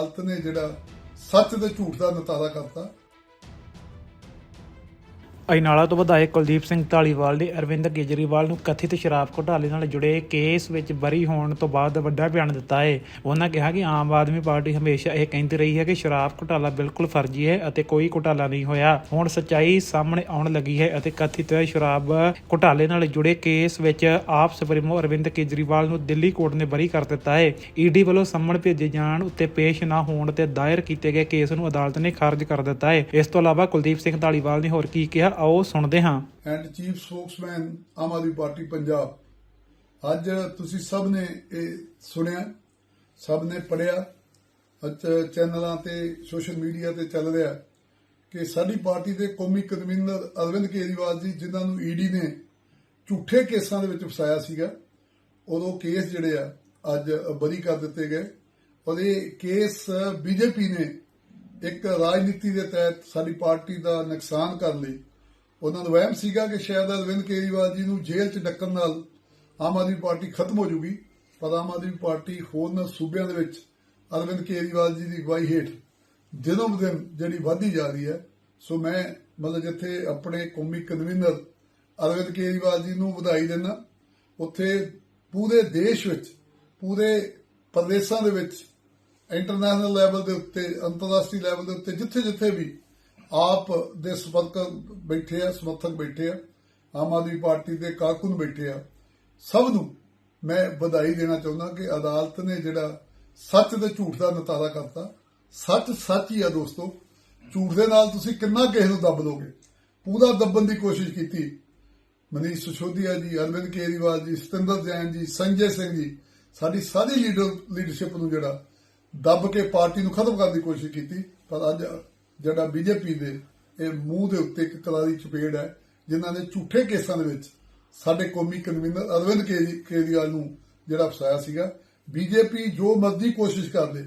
ਅਦਾਲਤ ਨੇ ਜਿਹੜਾ ਸੱਚ ਤੇ ਝੂਠ ਦਾ ਨਤਾਰਾ ਕਰਤਾ ਅਜਨਾਲਾ ਤੋਂ ਵਿਧਾਇਕ ਕੁਲਦੀਪ ਸਿੰਘ ਢਾਲੀਵਾਲ ਨੇ ਅਰਵਿੰਦ ਕੇਜਰੀਵਾਲ ਨੂੰ ਕਥਿਤ ਸ਼ਰਾਬ ਘੁਟਾਲੇ ਨਾਲ ਜੁੜੇ ਕੇਸ ਵਿੱਚ ਬਰੀ ਹੋਣ ਤੋਂ ਬਾਅਦ ਵੱਡਾ ਬਿਆਨ ਦਿੱਤਾ ਹੈ। ਉਹਨਾਂ ਕਿਹਾ ਕਿ ਆਮ ਆਦਮੀ ਪਾਰਟੀ ਹਮੇਸ਼ਾ ਇਹ ਕਹਿੰਦੀ ਰਹੀ ਹੈ ਕਿ ਸ਼ਰਾਬ ਘੁਟਾਲਾ ਬਿਲਕੁਲ ਫਰਜ਼ੀ ਹੈ ਅਤੇ ਕੋਈ ਘੁਟਾਲਾ ਨਹੀਂ ਹੋਇਆ। ਹੁਣ ਸੱਚਾਈ ਸਾਹਮਣੇ ਆਉਣ ਲੱਗੀ ਹੈ ਅਤੇ ਕਥਿਤ ਸ਼ਰਾਬ ਘੁਟਾਲੇ ਨਾਲ ਜੁੜੇ ਕੇਸ ਵਿੱਚ ਆਪ ਸੁਪਰੀਮੋ ਅਰਵਿੰਦ ਕੇਜਰੀਵਾਲ ਨੂੰ ਦਿੱਲੀ ਕੋਰਟ ਨੇ ਬਰੀ ਕਰ ਦਿੱਤਾ ਹੈ। ਈਡੀ ਵੱਲੋਂ ਸੰਮਣ ਭੇਜੇ ਜਾਣ ਉੱਤੇ ਪੇਸ਼ ਨਾ ਹੋਣ ਤੇ ਦਾਇਰ ਕੀਤੇ ਗਏ ਕੇਸ ਨੂੰ ਅਦਾਲਤ ਨੇ ਖਾਰਜ ਕਰ ਦਿੱਤਾ ਹੈ। ਇਸ ਤੋਂ ਇਲਾਵਾ ਕੁਲਦੀਪ ਸਿੰਘ ਢਾਲੀਵਾਲ ਨੇ ਹੋਰ ਕੀ ਕਿਹਾ? ਆਓ ਸੁਣਦੇ ਹਾਂ। And chief spokesman Aam Aadmi Party Punjab, ਅੱਜ ਤੁਸੀਂ ਸਭ ਨੇ ਇਹ ਸੁਣਿਆ, ਸਭ ਨੇ ਪੜਿਆ ਚੈਨਲਾਂ ਤੇ, ਸੋਸ਼ਲ ਮੀਡੀਆ ਤੇ ਚੱਲ ਰਿਹਾ ਕਿ ਸਾਡੀ ਪਾਰਟੀ ਦੇ ਕੌਮੀ ਕਨਵੀਨਰ ਅਰਵਿੰਦ ਕੇਜਰੀਵਾਲ ਜੀ, ਜਿਨ੍ਹਾਂ ਨੂੰ ਈਡੀ ਨੇ ਝੂਠੇ ਕੇਸਾਂ ਦੇ ਵਿੱਚ ਫਸਾਇਆ ਸੀਗਾ, ਉਦੋਂ ਕੇਸ ਜਿਹੜੇ ਆ, ਅੱਜ ਬਰੀ ਕਰ ਦਿੱਤੇ ਗਏ। ਔਰ ਇਹ ਕੇਸ ਬੀਜੇਪੀ ਨੇ ਇੱਕ ਰਾਜਨੀਤੀ ਦੇ ਤਹਿਤ ਸਾਡੀ ਪਾਰਟੀ ਦਾ ਨੁਕਸਾਨ ਕਰਨ ਲਈ ਉਹਨਾਂ ਨੂੰ ਵਹਿਮ ਸੀਗਾ ਕਿ ਸ਼ਾਇਦ ਅਰਵਿੰਦ ਕੇਜਰੀਵਾਲ ਜੀ ਨੂੰ ਜੇਲ੍ਹ 'ਚ ਡੱਕਣ ਨਾਲ ਆਮ ਆਦਮੀ ਪਾਰਟੀ ਖਤਮ ਹੋ ਜੂਗੀ, ਪਰ ਆਮ ਆਦਮੀ ਪਾਰਟੀ ਹੋਰਨਾਂ ਸੂਬਿਆਂ ਦੇ ਵਿੱਚ ਅਰਵਿੰਦ ਕੇਜਰੀਵਾਲ ਜੀ ਦੀ ਅਗਵਾਈ ਹੇਠ ਦਿਨੋਂ ਦਿਨ ਜਿਹੜੀ ਵਧਦੀ ਜਾ ਰਹੀ ਹੈ। ਸੋ ਮੈਂ ਮਤਲਬ ਜਿੱਥੇ ਆਪਣੇ ਕੌਮੀ ਕਨਵੀਨਰ ਅਰਵਿੰਦ ਕੇਜਰੀਵਾਲ ਜੀ ਨੂੰ ਵਧਾਈ ਦਿੰਦਾ, ਉੱਥੇ ਪੂਰੇ ਦੇਸ਼ ਵਿੱਚ, ਪੂਰੇ ਪ੍ਰਦੇਸ਼ਾਂ ਦੇ ਵਿੱਚ, ਇੰਟਰਨੈਸ਼ਨਲ ਲੈਵਲ ਦੇ ਉੱਤੇ, ਅੰਤਰਰਾਸ਼ਟਰੀ ਲੈਵਲ ਦੇ ਉੱਤੇ ਜਿੱਥੇ ਜਿੱਥੇ ਵੀ ਆਪ ਦੇ ਸਮਰਥਕ ਬੈਠੇ ਆ, ਸਮਰਥਕ ਬੈਠੇ ਆ, ਆਮ ਆਦਮੀ ਪਾਰਟੀ ਦੇ ਕਾਰਕੁਨ ਬੈਠੇ ਆ। ਸਭ ਨੂੰ ਮੈਂ ਵਧਾਈ ਦੇਣਾ ਚਾਹੁੰਦਾ ਕਿ ਅਦਾਲਤ ਨੇ ਜਿਹੜਾ ਸੱਚ ਤੇ ਝੂਠ ਦਾ ਨਤਾਰਾ ਕਰਤਾ, ਸੱਚ ਸੱਚ ਹੀ ਆ ਦੋਸਤੋ। ਝੂਠ ਦੇ ਨਾਲ ਤੁਸੀਂ ਕਿੰਨਾ ਕਿਸੇ ਨੂੰ ਦੱਬ ਲੋਗੇ? ਪੂਰਾ ਦੱਬਣ ਦੀ ਕੋਸ਼ਿਸ਼ ਕੀਤੀ। ਮਨੀਸ਼ ਸਿਸੋਦੀਆ ਜੀ, ਅਰਵਿੰਦ ਕੇਜਰੀਵਾਲ ਜੀ, ਸਤਿੰਦਰ ਜੈਨ ਜੀ, ਸੰਜੇ ਸਿੰਘ ਜੀ, ਸਾਡੀ ਸਾਰੀ ਲੀਡਰ ਲੀਡਰਸ਼ਿਪ ਨੂੰ ਜਿਹੜਾ ਦੱਬ ਕੇ ਪਾਰਟੀ ਨੂੰ ਖਤਮ ਕਰਨ ਦੀ ਕੋਸ਼ਿਸ਼ ਕੀਤੀ, ਪਰ ਅੱਜ ਜਿਹੜਾ ਬੀਜੇਪੀ ਦੇ, ਇਹ ਮੂੰਹ ਦੇ ਉੱਤੇ ਇੱਕ ਕਲਾਰੀ ਚਪੇੜ ਹੈ, ਜਿਨ੍ਹਾਂ ਨੇ ਝੂਠੇ ਕੇਸਾਂ ਦੇ ਵਿੱਚ ਸਾਡੇ ਕੌਮੀ ਕਨਵੀਨਰ ਅਰਵਿੰਦ ਕੇਜਰੀਵਾਲ ਨੂੰ ਜਿਹੜਾ ਫਸਾਇਆ ਸੀਗਾ। ਬੀਜੇਪੀ ਜੋ ਮਰਜ਼ੀ ਕੋਸ਼ਿਸ਼ ਕਰ ਲੇ,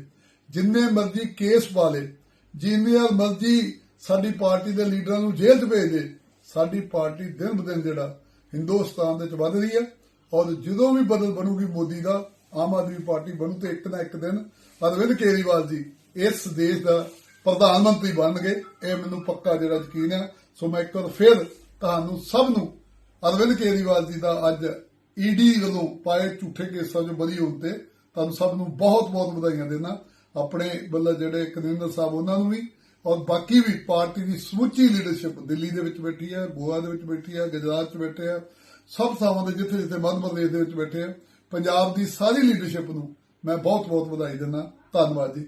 ਜਿੰਨੇ ਮਰਜ਼ੀ ਕੇਸ ਪਾ ਲੇ, ਜਿੰਨੇ ਮਰਜ਼ੀ ਸਾਡੀ ਪਾਰਟੀ ਦੇ ਲੀਡਰਾਂ ਨੂੰ ਜੇਲ੍ਹ 'ਚ ਭੇਜ ਦੇ ਸਾਡੀ ਪਾਰਟੀ ਦਿਨ ਬ ਦਿਨ ਜਿਹੜਾ ਹਿੰਦੁਸਤਾਨ ਦੇ ਵਿੱਚ ਵੱਧ ਰਹੀ ਹੈ ਔਰ ਜਦੋਂ ਵੀ ਬਦਲ ਬਣੂਗੀ ਮੋਦੀ ਦਾ, ਆਮ ਆਦਮੀ ਪਾਰਟੀ ਬਣੂ ਤੇ ਇੱਕ ਨਾ ਇੱਕ ਦਿਨ ਅਰਵਿੰਦ ਕੇਜਰੀਵਾਲ ਜੀ ਇਸ ਦੇਸ਼ ਦਾ ਪ੍ਰਧਾਨ ਮੰਤਰੀ ਬਣਨਗੇ, ਇਹ ਮੈਨੂੰ ਪੱਕਾ ਜਿਹੜਾ ਯਕੀਨ ਹੈ। ਸੋ ਮੈਂ ਇੱਕ ਵਾਰ ਫਿਰ ਤੁਹਾਨੂੰ ਸਭ ਨੂੰ ਅਰਵਿੰਦ ਕੇਜਰੀਵਾਲ ਜੀ ਦਾ ਅੱਜ ਈਡੀ ਵੱਲੋਂ ਪਾਏ ਝੂਠੇ ਕੇਸਾਂ ਚ ਬਰੀ ਹੋਣ ਤੇ ਤੁਹਾਨੂੰ ਸਭ ਨੂੰ ਬਹੁਤ ਬਹੁਤ ਵਧਾਈਆਂ ਦੇਣਾ। ਆਪਣੇ ਵੱਲੋਂ ਜਿਹੜੇ ਕਨਵੀਨਰ ਸਾਹਿਬ, ਉਹਨਾਂ ਨੂੰ ਵੀ ਔਰ ਬਾਕੀ ਵੀ ਪਾਰਟੀ ਦੀ ਸਮੁੱਚੀ ਲੀਡਰਸ਼ਿਪ ਦਿੱਲੀ ਦੇ ਵਿੱਚ ਬੈਠੀ ਹੈ, ਗੋਆ ਦੇ ਵਿੱਚ ਬੈਠੀ ਹੈ, ਗੁਜਰਾਤ 'ਚ ਬੈਠੇ ਆ। ਸਭ ਥਾਵਾਂ ਤੇ ਜਿੱਥੇ ਜਿੱਥੇ ਮੱਧ ਪ੍ਰਦੇਸ਼ ਦੇ ਵਿੱਚ ਬੈਠੇ ਆ। ਪੰਜਾਬ ਦੀ ਸਾਰੀ ਲੀਡਰਸ਼ਿਪ ਨੂੰ ਮੈਂ ਬਹੁਤ ਬਹੁਤ ਵਧਾਈ ਦਿੰਦਾ। ਧੰਨਵਾਦ ਜੀ।